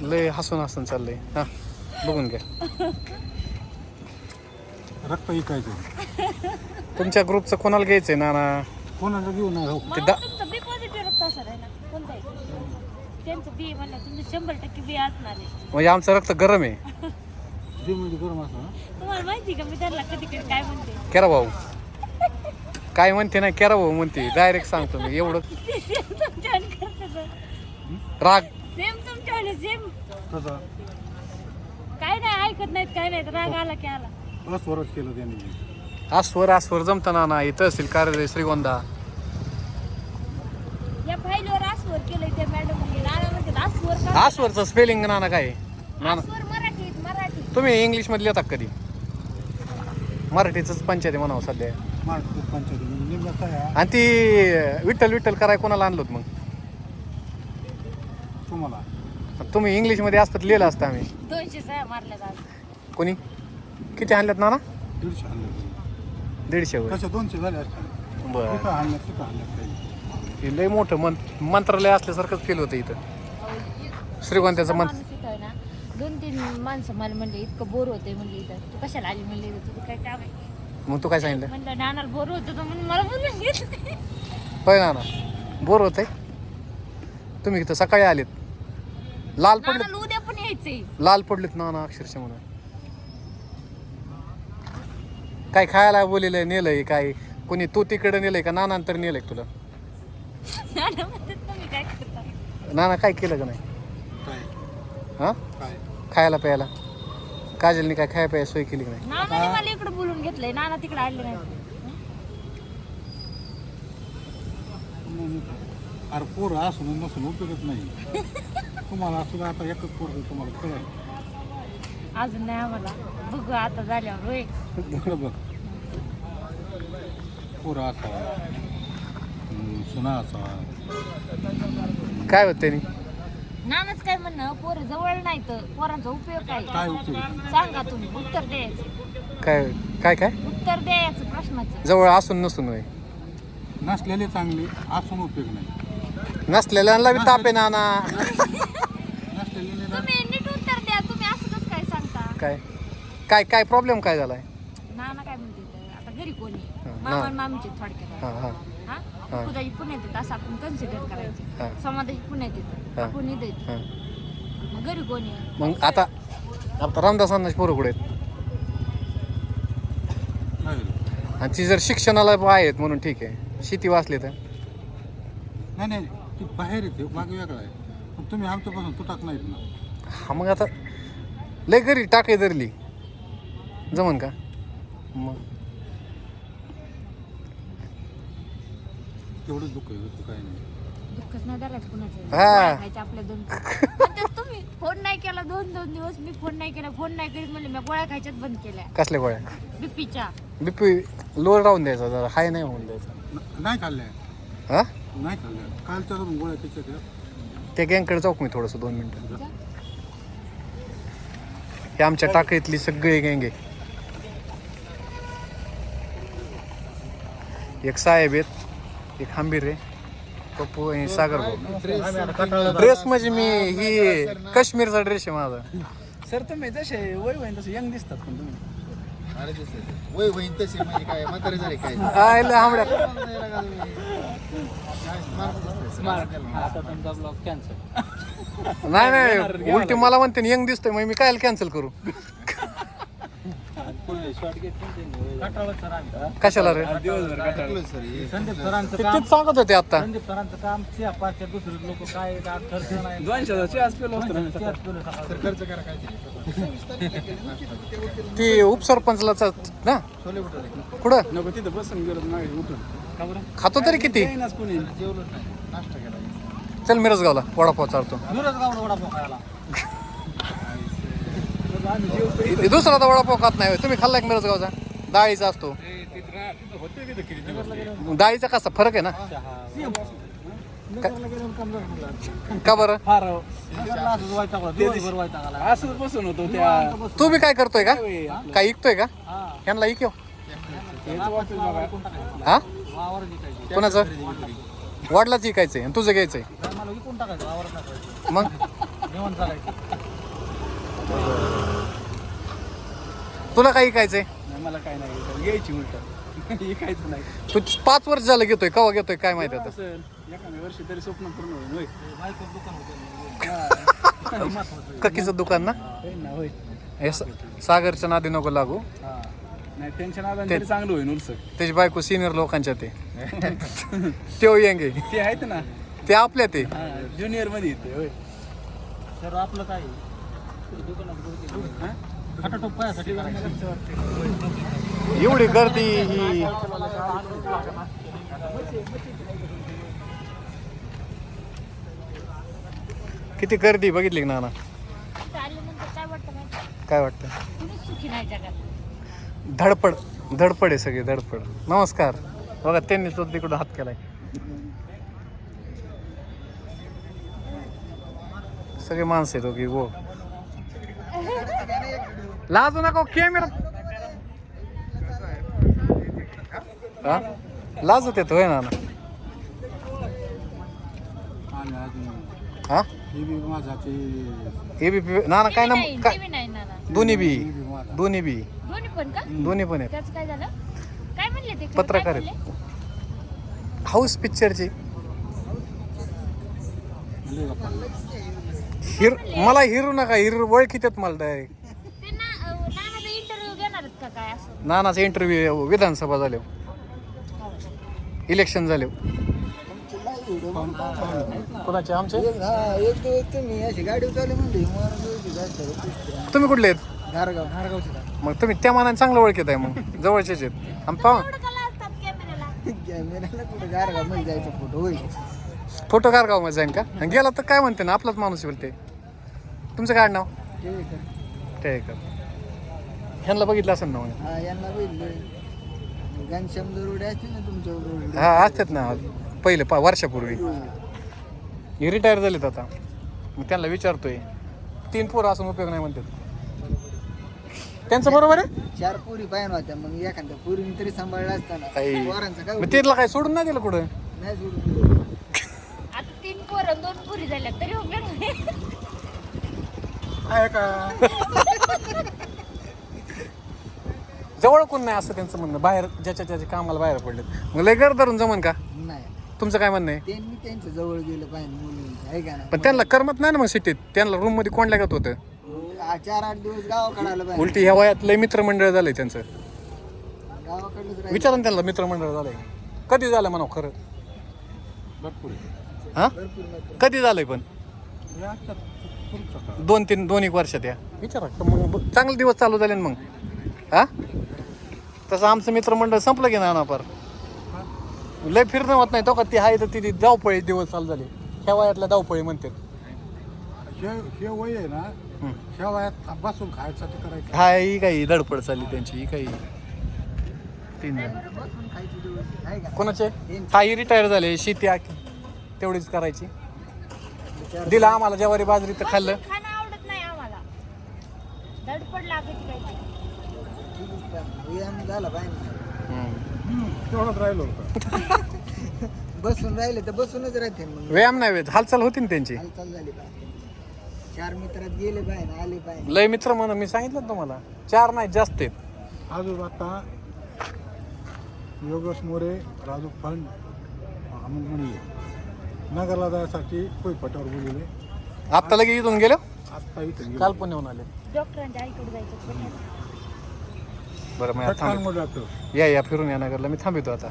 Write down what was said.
लय हसून हसून चाललंय. हा बघून घ्या. रक्त विकायचं तुमच्या ग्रुपचं कोणाला घ्यायचंय नाना? कोणाला घेऊ नये हो ते दा मला तुमचं बी पॉझिटिव्ह रक्त असणार आहे ना कोणतं आहे त्यांचं बी म्हणलं तुमचं शंभर टक्के बी असणार आहे. म्हणजे आमचं रक्त गरम आहे. म्हणजे गरम असं ना तुम्हाला माहिती का मी त्यांना कधी कधी काय म्हणते? केरा भाऊ. काय म्हणते ना केरा भाऊ म्हणते. डायरेक्ट सांगतो मी एवढं. सेम तुमच्या आणि करतात राग आणि सेम कसं काय नाही ऐकत नाहीत काय नाही राग आला की आला. अस्वरच केलं त्यांनी. आस्वर आस्वर जमतं नाना हे तहसील कार्यालय श्रीगोंदा. या फाईलवर आसवर केलंय त्या मॅडम नाना म्हणते आसवर का? आस्वरचं स्पेलिंग नाना काय? आहे? नाना. आसवर मराठीत मराठी. तुम्ही इंग्लिशमध्ये लिहिता कधी? मराठीच पंचायती म्हणावं सध्या. पंचायती काय आहे? आणि ती विठ्ठल विठ्ठल कराय कोणाला आणलं होतं मग? तुम्हाला. तुम्ही इंग्लिशमध्ये असतात लिहिलं असतं आम्ही. दोनशे सह्या मारल्या जात कोणी? किती आणल्यात नाना? दीडशे आणलं दीडशे वर कशा दोनशे झाले असतात बरं. तिथं आणल्यात तिथं आणल्यात काही? हे लय मोठं मं मंत्रालय असल्यासारखंच फील होतं इथं. श्रीगोंद्याचं मंत्र माणूस इथं आहे ना दोन तीन माणसं मला म्हणले इतकं बोर होतंय म्हणले इथं. तू कशाला आली म्हणले इथं? तुझं काय काम आहे? मग तू काय सांगितलं? म्हणलं नानाला बोर होतं तर म्हणून मला बोलून घेतलं. होय नाना. बोर होतंय. तुम्ही इथं सकाळी आलेत. लाल नानाला उद्या पण यायचंय. लाल पडलेत नाना अक्षरशः म्हणून. काय खायला बोलिलंय नेलंय काय? कोणी तू तिकडे नेलंय का? नाना तर नेलंय का तुला? नाना म्हणतात तुम्ही काय करता? नाना काय केलं का नाही? काय? हा? काय? खायला प्यायला? काजलनी काय खाया प्यायला सोय केली का नाही? नानाने मला इकडे बोलून घेतलंय. नाना तिकडे आले नाही अरे पोरं असून नसून उपयोगच नाही. तुम्हाला सुद्धा आता एकच पोरं तुम्हाला कळलं. अजून नाही आम्हाला. बघू आता झाल्यावर होय बघ बघ पोरं असावा. हम्म, सुना असावा. काय होत त्यांनी? नानाच काय म्हणणं? पोरं जवळ नाही तर पोरांचा उपयोग काय? काय उपयोग? सांगा तुम्ही. उत्तर द्यायचं. काय काय काय? उत्तर द्यायचं प्रश्नाचं. जवळ असून नसून होय. नसलेले चांगले असून उपयोग नाही. नसलेल्यांना बी ताप आहे नाना. नसलेले निदान तुम्ही नीट उत्तर द्या तुम्ही असं कसं काय सांगता? काय? काय काय प्रॉब्लेम काय झालाय? नाना काय म्हणते तर, आता घरी कोणी हा, मामा ना. आणि मामीचे थोडक्यात हा हा. हा? हा. खुदाची पुण्यात येत असं आपण कन्सिडर हा. करायचं समाजाची पुण्यात येतं हा. आपण इथं येतो हा. मग घरी कोणी मग आता आता रामदासांना पोरं कुठे आहेत? नाही. आणि ती जर शिक्षणाला आहेत म्हणून ठीक आहे. शेती वाचली तर? नाही नाही. ती बाहेर येते भाग वेगळा आहे. पण तुम्ही आमच्यापासून तुटाक नाहीत ना. हा मग आता लय घरी टाके धरली जमन का? मग. तेवढंच दुःख आहे दुसरं काही नाही. दुःखच नाही धरायचं कुणाचं? हा. आपल्या दोन. तुम्ही फोन नाही केला दोन दोन दिवस मी फोन नाही केला फोन नाही करीत म्हणले मी गोळ्या खायच्याच बंद केल्या. कसल्या गोळ्या? बीपीच्या. बीपी लोअर राहून द्यायचा जरा हाय नाही होऊन द्यायचा. न- नाही खाल्ल्या. हा? नाही खाल्ल्या कालच्या दोन गोळ्या त्याच्या त्या गँगकडे जाऊ का मी थोडंसं दोन मिनटं? हे आमच्या टाकळीतली सगळी गँग आहे. एक साहेब आहेत एक हंबीर आहे पप्पू आणि सागर भाऊ. ड्रेस म्हणजे मी ही काश्मीरचा ड्रेस आहे माझा. सर तुम्ही जसे वय होईन तसे यंग दिसतात पण तुम्ही. वय तशी म्हणजे काय म्हातारे झाले काय? आयला आंबड्या आता तुमचा ब्लॉग कॅन्सल नाही नाही उलटी मला म्हणते यंग दिसतोय मग मी काय कॅन्सल करू? सर आम्ही. कशाला रे? दिवसभर कटाळत सर हे. संदीप सरांचं ते- काम तेच सांगत होते आता. संदीप सरांचं काम चहा पाचच्या दुसरे लोक काय काय खर्च नाही. दोनशे चहाच पेलो सर खर्च करा काय ती उपसरपंचला ना? छोले भटुरे कुठं? नको तिथं बसून गेलो नाही उठून. का बरं? खातो तरी किती? येईनाच कोणी. जेवलोच नाही. नाश्ता केला. चल मिरजगावला वडापाव चालतो दुरच गावला वडापाव खायला. दुसरा तर वडापाव खात नाही होय. तुम्ही खाल्ला की मिरजगावचा? डाळीचा असतो. डाळीचा कसा? फरक आहे ना? का बरं? फार दिवसभर वैताग असंच बसून होतो त्या तू बी काय करतोय का? काय ऐकतोय का? ह्यांना ऐकव हा? कोणाचं? वडिलाच ऐकायचंय आणि तुझं घ्यायचंय. मग? तुला काय ऐकायचंय नाही मला काय नाही घ्यायची उलट. ऐकायचं नाही. तू पाच वर्ष झालं घेतोय कवा घेतोय काय माहिती आता? असेल एखाद्या वर्षी तरी स्वप्न पूर्ण होईल होय. ककीचं दुकान ना? होय ना होय. हे स- सागरच्या नादी नको लागू. हा. नाही टेन्शन आलं तरी चांगलं होईल त्याची बायको सिनियर लोकांच्या ते. तेव येंगे ते आहेत ना. ते आपल्या ते. हा ज्युनियरमध्ये येते होय. सर आपलं काय एवढी गर्दी ही. किती गर्दी बघितली ना ना काय वाटतं धडपड धडपड आहे सगळी धडपड. नमस्कार. बघा त्यांनी तो तिकडून हात केलाय. सगळे माणसं आहेत हो ओके वो लाजू नका कॅमेरा हा? लाजत येतो होय ना हा? हे ते ए बी नाना काय ना नाही काय ना ना. दोन्ही बी दोन्ही बी. दोन्ही पण का? दोन्ही पण आहेत. त्याचं काय झालं? काय म्हणले ते? खरं? पत्रकार काय आहेत. हाऊस पिक्चरची. हिर मला हिरू नका हिरू ओळखीतात मला डायरेक्ट ते ना का काय असं? नानाचा इंटरव्ह्यू विधानसभा झाले इलेक्शन झाले कोणाचे? आमचे? एक दिवस तुम्ही अशी गाडी चालू म्हणली तुम्ही कुठले आहेत? घारगाव घारगावची मग तुम्ही त्या मानाने चांगलं ओळखीत आहे मग. जवळचेच आहेत. आणि पाहू. एवढं का लाजतात कॅमेऱ्याला कॅमेऱ्याला कुठे घारगावमध्ये जायचा फोटो होईल? फोटो कारगावमध्ये जाईन का? आणि गेला तर काय म्हणते ना आपलाच माणूस बोलते तुमचं काय नाव? ते का ह्यांना बघितलं असेल ना मग? हा यांना बघितलं. घनश्याम दरोडे असतील ना तुमच्या बरोबर हा असतात ना. पहिले पा वर्षापूर्वी. हे. रिटायर झालेत आता. मग त्यांना विचारतोय. तीन पोरं असून उपयोग नाही म्हणतात. त्यांचं बरोबर आहे? चार पुरी पाहिजे होत्या मग एखाद्या पुरीने तरी सांभाळला असताना आई. पोरांचं काय मग तिथला काय सोडून नाही दिलं कुठं? नाही सोडून आता तीन पोरं दोन पुरी झाल्या तरी उपयोग नाही. आहे का? जवळ कोण नाही असं त्यांचं म्हणणं. बाहेर ज्याच्या ज्याच्या कामाला बाहेर पडलेत. मग लय घर धरून जमन का? नाही. तुमचं काय म्हणणं आहे? त्यांनी त्यांच्या जवळ गेलं पाहिजे मुलींचं आहे का ना पण त्यांना करमत नाही ना मग सिटीत. त्यांना रूममध्ये कोण लागत होतं? आ- चार आठ दिवस गावाकडे आलं पाहिजे उलटी ह्या वयात लय मित्रमंडळ झालंय त्यांचं. गावाकडलंच राहिलं. विचारा ना त्यांना मित्रमंडळ झालंय. कधी झालं म्हणा खरं? भरपूर. हा? कधी झालंय पण? दोन तीन दोन एक वर्षात या. विचारा. तर मग ब- चांगले दिवस चालू झाले ना मग. हा? तसं आमचं मित्रमंडळ संपलं की ना पार लय फिरणं होत नाही. तो का ती आहे तर ती धावपळी दिवस चालू झाले. ह्या वयातल्या धावपळी म्हणतात. हे हे वय आहे ना हम्म. ह्या वयात बसून खायसाठी करायचं. हा ही काही धडपड चालली त्यांची ही काही. तीन बसून खायचे दिवस आहे का कोणाचे? हा ही रिटायर झाले शेती आखी तेवढीच करायची. दिलं आम्हाला ज्वारी बाजरी तर खाल्लं. बसून खाणं आवडत नाही आम्हाला. धडपड लागत काय व्यायाम झाला पाहिजे. तेवढंच राहिलो होतं. बसून राहिले तर बसूनच राहते मग. व्यायाम नाही वेद हालचाल होती ना त्यांची? हालचाल झाली पाहिजे चार मित्रात गेले पाहिजे आले पाहिजे लय मित्र म्हणून मी सांगितलं ना तुम्हाला चार नाही जास्त आहेत. अजून आता योगेश मोरे राजू फंड अमोल म्हणले नगरला जायसाठी कोई पटावर बोलले आत्ता लगे इथून गेलो? आत्ता इथे गेलो. काल पण येऊन आले. डॉक्टरांच्या आईकडे जायचं बरं मग आता पटकन डॉक्टर या या फिरून या नगरला. मी थांबितो आता.